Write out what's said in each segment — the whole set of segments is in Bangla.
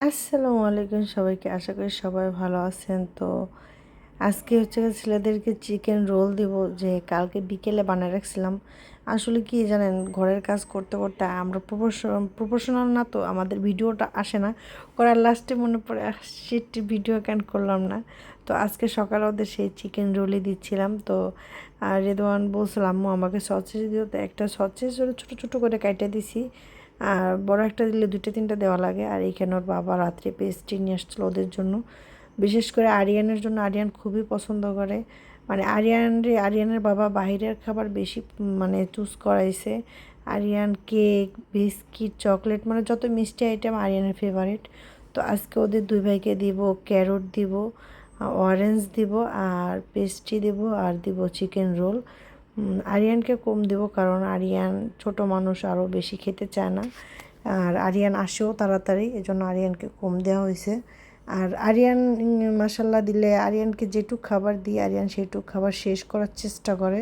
আসসালামু আলাইকুম সবাইকে। আশা করি সবাই ভালো আছেন। তো আজকে হচ্ছে ছেলেদেরকে চিকেন রোল দিব যে কালকে বিকেলে বানিয়ে রাখছিলাম। আসলে কি জানেন, ঘরের কাজ করতে করতে আমরা প্রফেশন প্রফেশনাল না তো আমাদের ভিডিওটা আসে না। করার লাস্টে মনে পড়ে সেটি ভিডিও ক্যান করলাম না। তো আজকে সকালে ওদের সেই চিকেন রোলই দিচ্ছিলাম। তো রেদওয়ান বলছিলাম আমাকে সচেজ দিও। তো একটা সচেজ ছোটো ছোটো করে কাইটে দিছি। আর বড় একটা দিলে দুটো তিনটা দেওয়া লাগে। আর এইখানে ওর বাবা রাত্রে পেস্ট্রি নিয়ে আসছিল ওদের জন্য। বিশেষ করে আরিয়ানের জন্য আরিয়ান খুবই পছন্দ করে। মানে আরিয়ান রে, আরিয়ানের বাবা বাইরের খাবার বেশি মানে চুজ করাইছে। আরিয়ান কেক বিস্কিট চকলেট মানে যত মিষ্টি আইটেম আরিয়ানের ফেভারিট তো আজকে ওদের দুই ভাইকে দিব ক্যারট দিব অরেঞ্জ দিব, আর পেস্ট্রি দিব, আর দিব চিকেন রোল আরিয়ানকে কম দেবো কারণ আরিয়ান ছোট মানুষ, আরও বেশি খেতে চায় না। আর আরিয়ান আসেও তাড়াতাড়ি, এজন্য আরিয়ানকে কম দেওয়া হয়েছে। আর আরিয়ান মাসাল্লা দিলে আরিয়ানকে যেটুক খাবার দিই, আরিয়ান সেটুক খাবার শেষ করার চেষ্টা করে।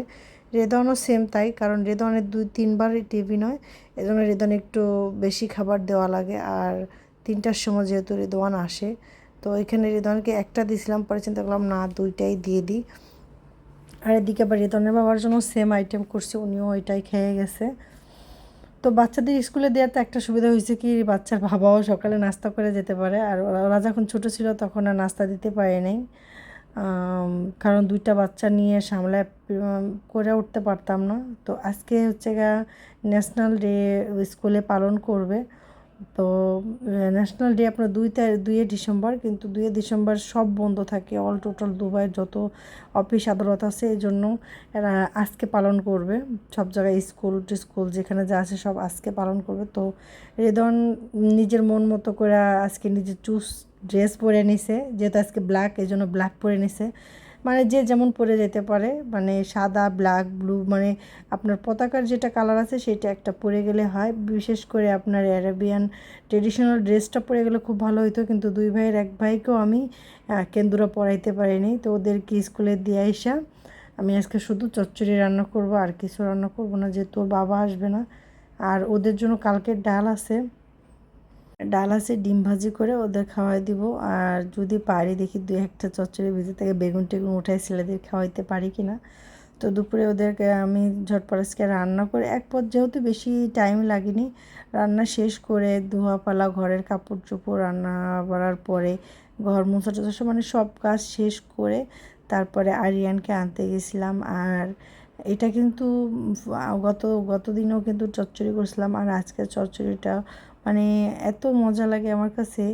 রেদনও সেম তাই, কারণ রেদনের দুই তিনবার টিভি নয়, এজন্য রেদন একটু বেশি খাবার দেওয়া লাগে। আর তিনটার সময় যেহেতু রেদওয়ান আসে, তো এখানে রেদনকে একটা দিয়েছিলাম, পরে চিন্তা করলাম, না, দুইটাই দিয়ে দিই। আর এদিকে আবার রেতনের বাবার জন্য সেম আইটেম করছে, উনিও ওইটাই খেয়ে গেছে। তো বাচ্চাদের স্কুলে দেওয়ার তো একটা সুবিধা হয়েছে কি, বাচ্চার বাবাও সকালে নাস্তা করে যেতে পারে, আর ওরা যখন ছোটো ছিল তখন আর নাস্তা দিতে পারে নাই। কারণ দুইটা বাচ্চা নিয়ে সামলায় করে উঠতে পারতাম না। তো আজকে হচ্ছে গা ন্যাশনাল ডে স্কুলে পালন করবে। তো ন্যাশনাল ডে আপনার দুই দুইয়ে ডিসেম্বর, কিন্তু দুইয়ে ডিসেম্বর সব বন্ধ থাকে অল টোটাল দুবাইয়ের যত অফিস আদালত আছে, এই জন্য এরা আজকে পালন করবে। সব জায়গায় স্কুল টিস্কুল যেখানে যা আছে সব আজকে পালন করবে। তো, রেদন নিজের মন মতো করে আজকে নিজের চুজ ড্রেস পরে নিছে, যেহেতু আজকে ব্ল্যাক এই জন্য ব্ল্যাক পরে নিছে। মানে যে যেমন পরে যেতে পারে মানে সাদা ব্ল্যাক ব্লু মানে আপনার পতাকার যেটা কালার আছে সেটা একটা পরে গেলে হয়। বিশেষ করে আপনার অ্যারাবিয়ান ট্রেডিশনাল ড্রেসটা পরে গেলে খুব ভালো হতো কিন্তু দুই ভাইয়ের এক ভাইকেও আমি কেন্দুরা পরাইতে পারিনি। তো ওদেরকে স্কুলে দিয়ে আইসা আমি আজকে শুধু চচ্চড়ি রান্না করব, আর কিছু রান্না করব না, যেহেতু ওর বাবা আসবে না। আর ওদের জন্য কালকের ডাল আছে। ডাল আছে, ডিম ভাজি করে ওদের খাওয়াই দিব। আর যদি পারি দেখি দু একটা চচ্চড়ি ভিজে থেকে বেগুন টেগুন উঠাই ছেলেদের খাওয়াইতে পারি কি না তো দুপুরে ওদেরকে আমি ঝটপটাসকে রান্না করে, এক পর যেহেতু বেশি টাইম লাগেনি, রান্না শেষ করে ধোয়া পালা ঘরের কাপড় চোপড় রান্না করার পরে ঘর মোছা টোছা মানে সব কাজ শেষ করে তারপরে আরিয়ানকে আনতে গেছিলাম। আর এটা কিন্তু গত গত দিনেও কিন্তু চচ্চড়ি করছিলাম আর আজকে চচ্চড়িটা মানে এত মজা লাগে আমার কাছে,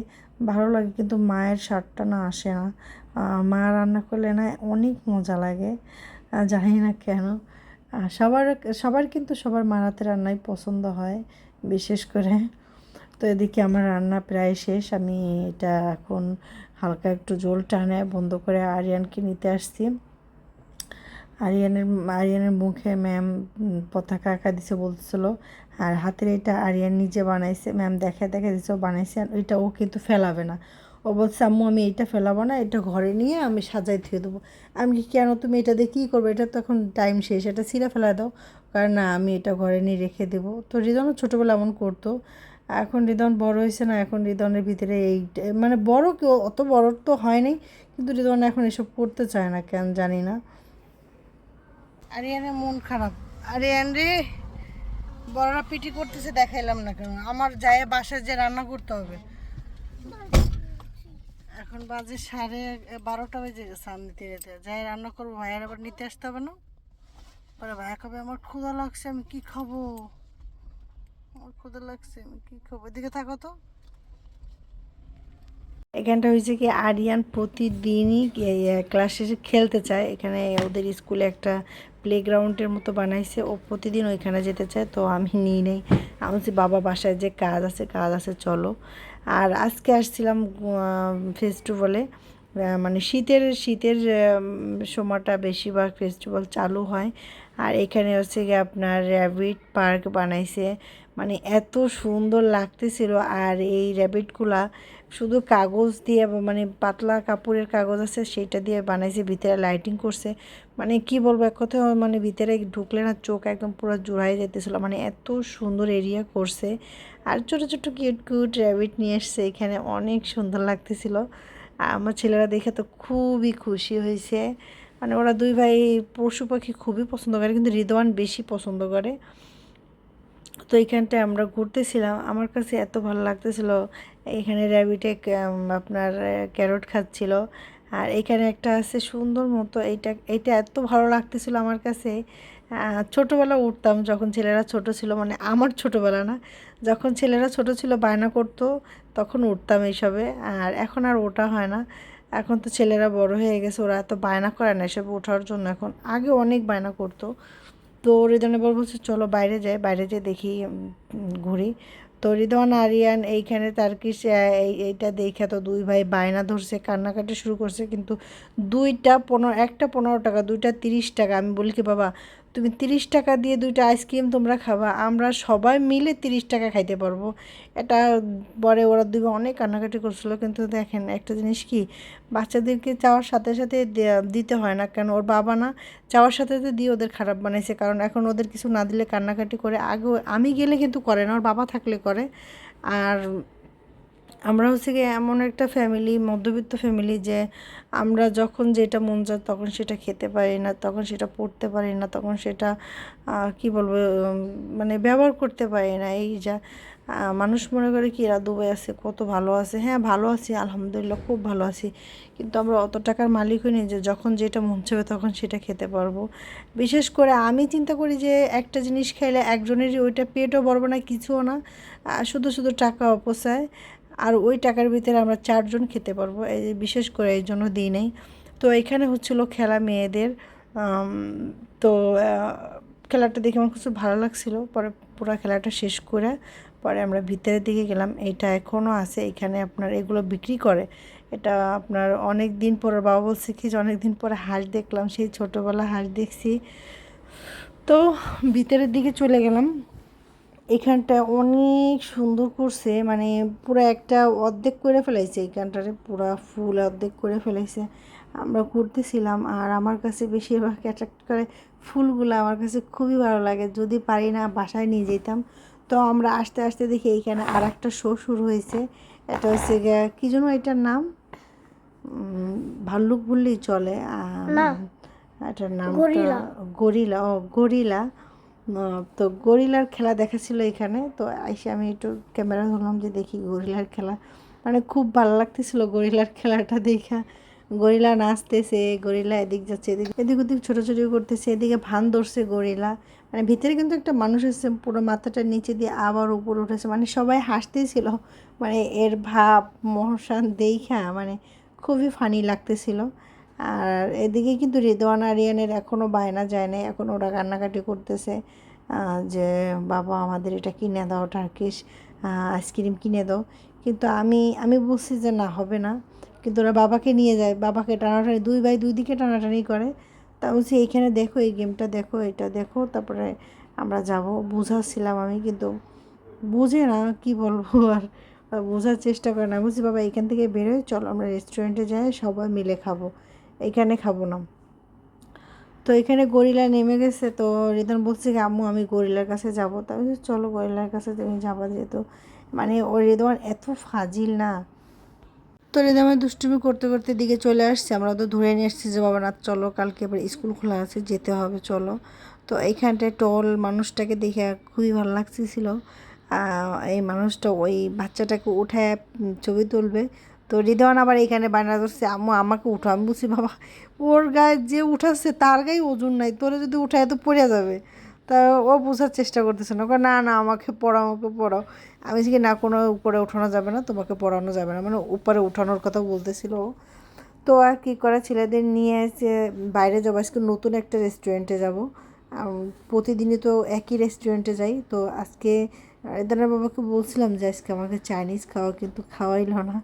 ভালো লাগে কিন্তু মায়ের স্বাদটা না আসে না। মা রান্না করলে না অনেক মজা লাগে জানি না কেন। সবার সবার কিন্তু সবার মারাতে রান্নাই পছন্দ হয়, বিশেষ করে। তো এদিকে আমার রান্না প্রায় শেষ, আমি এটা এখন হালকা একটু জল টানে বন্ধ করে আরিয়ানকে নিতে আসছি। আরিয়ানের আরিয়ানের মুখে ম্যাম পতাকা আঁকা দিছে বলতেছিল। আর হাতের এটা আরিয়ান নিজে বানাইছে। ম্যাম দেখা দেখা দিছে বানাইছে আর ওইটা ও কিন্তু ফেলাবে না। ও বলছে, আম্মু, আমি এইটা ফেলাবো না, এটা ঘরে নিয়ে আমি সাজাই থুয়ে দেবো। আমি কি কেন? তুমি এটা দিয়ে কী করব? এটা তো এখন টাইম শেষ, এটা ছিঁড়ে ফেলা দাও। কারণ না, আমি এটা ঘরে নিয়ে রেখে দেবো। তো রিদনও ছোটোবেলা এমন করতো। এখন রিদন বড় হয়েছে না, এখন রিদনের ভিতরে এই মানে বড় কেউ, অত বড় তো হয়নি কিন্তু রিদন এখন এসব করতে চায় না, কেন জানি না। আরিয়ানের মন খারাপ। আরিয়ান রে বড়রা পিটি করতেছে, দেখাইলাম না কেন? আমার যায় বাসায় যে রান্না করতে হবে। এখন বাজে সাড়ে বারোটা বেজে গেছে তীরেতে যাই রান্না করব, ভাইয়ার আবার নিতে আসতে হবে না? পরে ভাইয়া খাবে আমার ক্ষুধা লাগছে, আমি কি খাব? আমার ক্ষুধা লাগছে, আমি কি খাব? এদিকে থাকো তো। এখানটা হয়েছে কি, আরিয়ান প্রতিদিনই ক্লাস শেষে খেলতে চায়। এখানে ওদের স্কুলে একটা প্লেগ্রাউন্ডের মতো বানাইছে। ও প্রতিদিন ওইখানে যেতে চায়, তো আমি নিই নেই। আমি বলছি, বাবা, বাসায় যে কাজ আছে কাজ আছে, চলো। আর আজকে আসছিলাম ফেস্টিভ্যালে মানে শীতের শীতের সময়টা বেশিরভাগ ফেস্টিভ্যাল চালু হয়। আর এখানে হচ্ছে গিয়ে আপনার র্যাবিট পার্ক বানাইছে। মানে এত সুন্দর লাগতেছিল। আর এই র্যাবিটগুলা শুধু কাগজ দিয়ে মানে পাতলা কাপড়ের কাগজ আছে, সেটা দিয়ে বানাইছে, ভিতরে লাইটিং করছে। মানে কি বলব, এক কথা মানে ভিতরে ঢুকলে না চোখ একদম পুরো জোড়াই যেতেছিল। মানে এত সুন্দর এরিয়া করছে। আর ছোটো ছোটো কিউট কিউট র্যাবিট নিয়ে এসছে এখানে, অনেক সুন্দর লাগতেছিল। আমার ছেলেরা দেখে তো খুবই খুশি হয়েছে। মানে ওরা দুই ভাই পশু পাখি খুবই পছন্দ করে, কিন্তু রিদওয়ান বেশি পছন্দ করে। তো এইখানটায় আমরা ঘুরতেছিলাম। আমার কাছে এত ভালো লাগতেছিল। এখানে র্যাবিটে আপনার ক্যারট খাচ্ছিল। আর এখানে একটা আছে সুন্দর মতো। এইটা এইটা এত ভালো লাগতেছিল আমার কাছে। ছোটোবেলা উঠতাম যখন ছেলেরা ছোট ছিল। মানে আমার ছোটোবেলা না। যখন ছেলেরা ছোট ছিল, বায়না করতো, তখন উঠতাম এইসবে। আর এখন আর ওটা হয় না। এখন তো ছেলেরা বড় হয়ে গেছে। ওরা এত বায়না করে না এসব ওঠার জন্য। এখন আগে অনেক বায়না করতো। তো রিদনে বল বলছে চলো বাইরে যাই, বাইরে যেয়ে দেখি ঘুরি। তো রিদন আরিয়ান এইখানে তার কি এইটা দেখে তো দুই ভাই বায়না ধরছে, কান্নাকাটি শুরু করছে, কিন্তু দুইটা পনেরো, একটা পনেরো টাকা, দুইটা তিরিশ টাকা, আমি বলি কি, বাবা তুমি তিরিশ টাকা দিয়ে দুইটা আইসক্রিম তোমরা খাবা, আমরা সবাই মিলে তিরিশ টাকা খাইতে পারব। এটা পরে ওরা দুই অনেক কান্নাকাটি করছিল, কিন্তু দেখেন একটা জিনিস কি, বাচ্চাদেরকে চাওয়ার সাথে সাথে দিতে হয় না, কেন ওর বাবা না চাওয়ার সাথে সাথে দিয়ে ওদের খারাপ বানাইছে, কারণ এখন ওদের কিছু না দিলে কান্নাকাটি করে আগে আমি গেলে কিন্তু করে না, ওর বাবা থাকলে করে। আর আমরা হচ্ছে গিয়ে এমন একটা ফ্যামিলি মধ্যবিত্ত ফ্যামিলি যে আমরা যখন যেটা মন যায় তখন সেটা খেতে পারি না, তখন সেটা পড়তে পারি না, তখন সেটা কি বলব মানে ব্যবহার করতে পারি না। এই যা মানুষ মনে করে কি, এরা দুবাই আছে, কত ভালো আছে। হ্যাঁ ভালো আছি, আলহামদুলিল্লাহ খুব ভালো আছি। কিন্তু আমরা অত টাকার মালিক হইনি যে যখন যেটা মন চাবে তখন সেটা খেতে পারব। বিশেষ করে আমি চিন্তা করি যে একটা জিনিস খাইলে একজনেরই ওইটা পেটও বড়বো না, কিছুও না। শুধু শুধু টাকা অপচয়। আর ওই টাকার ভিতরে আমরা চারজন খেতে পারব। এই বিশেষ করে এই জন্য দিই নেই। তো এখানে হচ্ছিল খেলা মেয়েদের তো খেলাটা দেখে আমার খুব ভালো লাগছিল। পরে পুরো খেলাটা শেষ করে পরে আমরা ভিতরের দিকে গেলাম। এটা এখনও আছে। এখানে আপনার এগুলো বিক্রি করে। এটা আপনার অনেক দিন পরে, বাবা বলছে কি যে অনেক দিন পরে হাঁস দেখলাম, সেই ছোটোবেলা হাঁস দেখছি। তো ভিতরের দিকে চলে গেলাম। এখানটা অনেক সুন্দর করছে মানে পুরো একটা অর্ধেক করে ফেলাইছে এইখানটারে পুরো ফুল অর্ধেক করে ফেলাইছে। আমরা ঘুরতেছিলাম আর আমার কাছে বেশিরভাগ অ্যাট্রাক্ট করে ফুলগুলো আমার কাছে খুবই ভালো লাগে। যদি পারি না বাসায় নিয়ে যেতাম। তো আমরা আস্তে আস্তে দেখি এইখানে আর একটা শো শুরু হয়েছে। এটা হচ্ছে কী জন্য এটার নাম? ভাল্লুক বললেই চলে। এটার নাম গরিলা ও গরিলা। তো গরিলার খেলা দেখাছিল এখানে, তো আইসে আমি একটু ক্যামেরা ধরলাম যে দেখি গরিলার খেলা। মানে খুব ভালো লাগতেছিল গরিলার খেলাটা দেখা। গরিলা নাচতেছে, গরিলা এদিক যাচ্ছে, এদিক এদিক ওদিক ছোটাছুটি করতেছে, এদিকে ভান ধরছে গরিলা। মানে ভিতরে কিন্তু একটা মানুষ এসেছে, পুরো মাথাটা নিচে দিয়ে আবার উপরে উঠেছে। মানে সবাই হাসতেছিল। মানে এর ভাব মহসান দেখা মানে খুবই ফানি লাগতেছিল। আর এদিকে কিন্তু রেদওয়ান আরিয়ানের এখনও বায়না যায় না এখন ওরা কান্নাকাটি করতেছে যে বাবা আমাদের এটা কিনে দাও টার্কিশ আইসক্রিম কিনে দাও। কিন্তু আমি আমি বলছি যে না, হবে না। কিন্তু ওরা বাবাকে নিয়ে যায়, বাবাকে টানাটানি, দুই ভাই দুই দিকে টানাটানি করে। তা বলছি, এইখানে দেখো, এই গেমটা দেখো, এটা দেখো, তারপরে আমরা যাব। বুঝাচ্ছিলাম আমি, কিন্তু বুঝে না, কি বলব আর বোঝার চেষ্টা করে না। বলছি, বাবা এখান থেকে বেরোয় চলো, আমরা রেস্টুরেন্টে যাই, সবাই মিলে খাব। এখানে খাব না। তো এখানে গরিলা নেমে গেছে, তো রিদন বলছে কি, আম্মু, আমি গরিলার কাছে যাব। তা চলো গরিলার কাছে তুমি যাবা যেহেতু। মানে ও রিদওয়ান এত ফাজিল না। তো রিদমের দুষ্টুমি করতে করতে দিকে চলে আসছে। আমরা তো ধরে নিয়ে এসেছি যে, বাবা, না, চলো, কালকে এবার স্কুল খোলা আছে, যেতে হবে, চলো। তো এইখানটায় টল মানুষটাকে দেখে খুবই ভালো লাগতেছিল। এই মানুষটা ওই বাচ্চাটাকে উঠায় ছবি তুলবে। তো রিদওয়ান আবার এখানে বায়না করছে আম্মু, আমাকে উঠো। আমি বলছি, বাবা, ওর গায়ে যে উঠাচ্ছে তার গায়ে ওজন নাই, তোরে যদি উঠায় তো পড়ে যাবে। তা ও বোঝার চেষ্টা করতেছে না না না, আমাকে পড়াও আমাকে পড়াও। আমি কি, না, কোনো উপরে উঠানো যাবে না, তোমাকে পড়ানো যাবে না। মানে উপরে উঠানোর কথা বলতেছিল তো আর কী করে, ছেলেদের নিয়ে এসে বাইরে যাব, আজকে নতুন একটা রেস্টুরেন্টে যাব। প্রতিদিনই তো একই রেস্টুরেন্টে যাই, তো আজকে এদানের বাবাকে বলছিলাম যে, আজকে আমাকে চাইনিজ খাওয়া, কিন্তু খাওয়াইল না।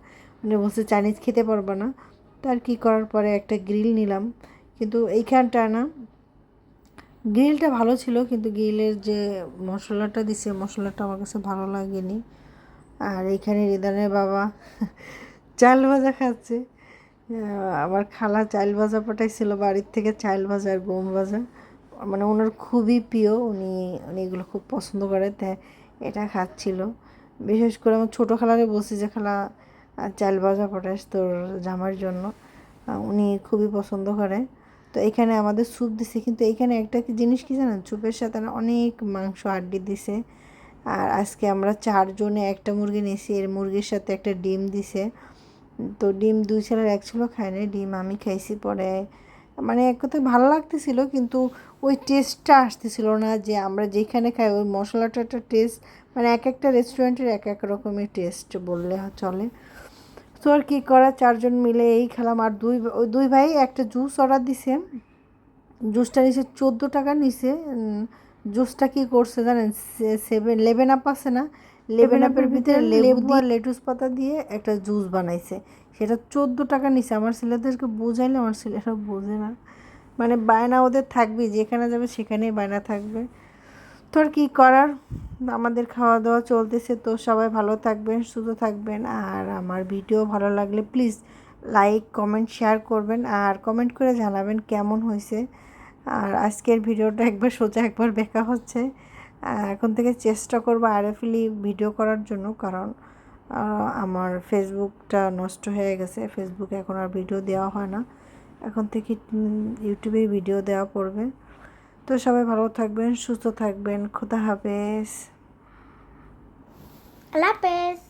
মানে বলছে চাইনিজ খেতে পারব না। তার কি করার পরে একটা গ্রিল নিলাম। কিন্তু এইখানটা না গ্রিলটা ভালো ছিল, কিন্তু গ্রিলের যে মশলাটা দিছে, মশলাটা আমার কাছে ভালো লাগেনি। আর এইখানে রিদানের বাবা চাল ভাজা খাচ্ছে। আমার খালা চাল ভাজা পাঠাইছিল, বাড়ির থেকে চাল ভাজা আর গম ভাজা। মানে ওনার খুবই প্রিয়, উনি উনি এগুলো খুব পছন্দ করে তাই এটা খাচ্ছিল। বিশেষ করে আমার ছোটো খালারে বলছি যে, খালা চাল ভাজা পাঠাস তোর জামার জন্য। উনি খুবই পছন্দ করে। তো এখানে আমাদের স্যুপ দিছে, কিন্তু এখানে একটা জিনিস কি জানেন? স্যুপের সাথে অনেক মাংস আড্ডি দিছে। আর আজকে আমরা চারজনে একটা মুরগি নিয়েছি, এর মুরগির সাথে একটা ডিম দিছে। তো ডিম দুই ছেলের এক ছিল খায় না ডিম আমি খাইছি পরে। মানে এক কথায় ভালো লাগতেছিল, কিন্তু ওই টেস্টটা আসতেছিল না যে আমরা যেখানে খাই, ওই মশলাটা একটা টেস্ট মানে এক একটা রেস্টুরেন্টের এক এক রকমের টেস্ট বললে চলে। তো আর কী করা চারজন মিলে এই খেলাম। আর দুই ওই দুই ভাই একটা জুস অর্ডার দিছে। জুসটা নিছে চোদ্দ টাকা নিছে। জুসটা কি করছে জানেন? সেভেন লেভেন আপ আছে না? লেভেন আপের ভিতরে লেবু আর লেটুস পাতা দিয়ে একটা জুস বানাইছে। সেটা চোদ্দ টাকা নিছে। আমার ছেলেদেরকে বোঝাইলে আমার ছেলেরা বোঝে না। মানে বায়না ওদের থাকবে যেখানে যাবে সেখানেই বায়না থাকবে। তো আর কী করার? আমাদের খাওয়া দাওয়া চলতেছে তো সবাই ভালো থাকবেন, সুস্থ থাকবেন। আর আমার ভিডিও ভালো লাগলে প্লিজ লাইক কমেন্ট শেয়ার করবেন আর কমেন্ট করে জানাবেন কেমন হয়েছে। আর আজকের ভিডিওটা একবার সোজা একবার দেখা হচ্ছে। এখন থেকে চেষ্টা করব আরএফএলি ভিডিও করার জন্য কারণ আমার ফেসবুকটা নষ্ট হয়ে গেছে। ফেসবুকে এখন আর ভিডিও দেওয়া হয় না। এখন থেকে ইউটিউবে ভিডিও দেওয়া পড়বে। তো সবাই ভালো থাকবেন সুস্থ থাকবেন। খুদা হাফেজ। আল্লাহ হাফেজ।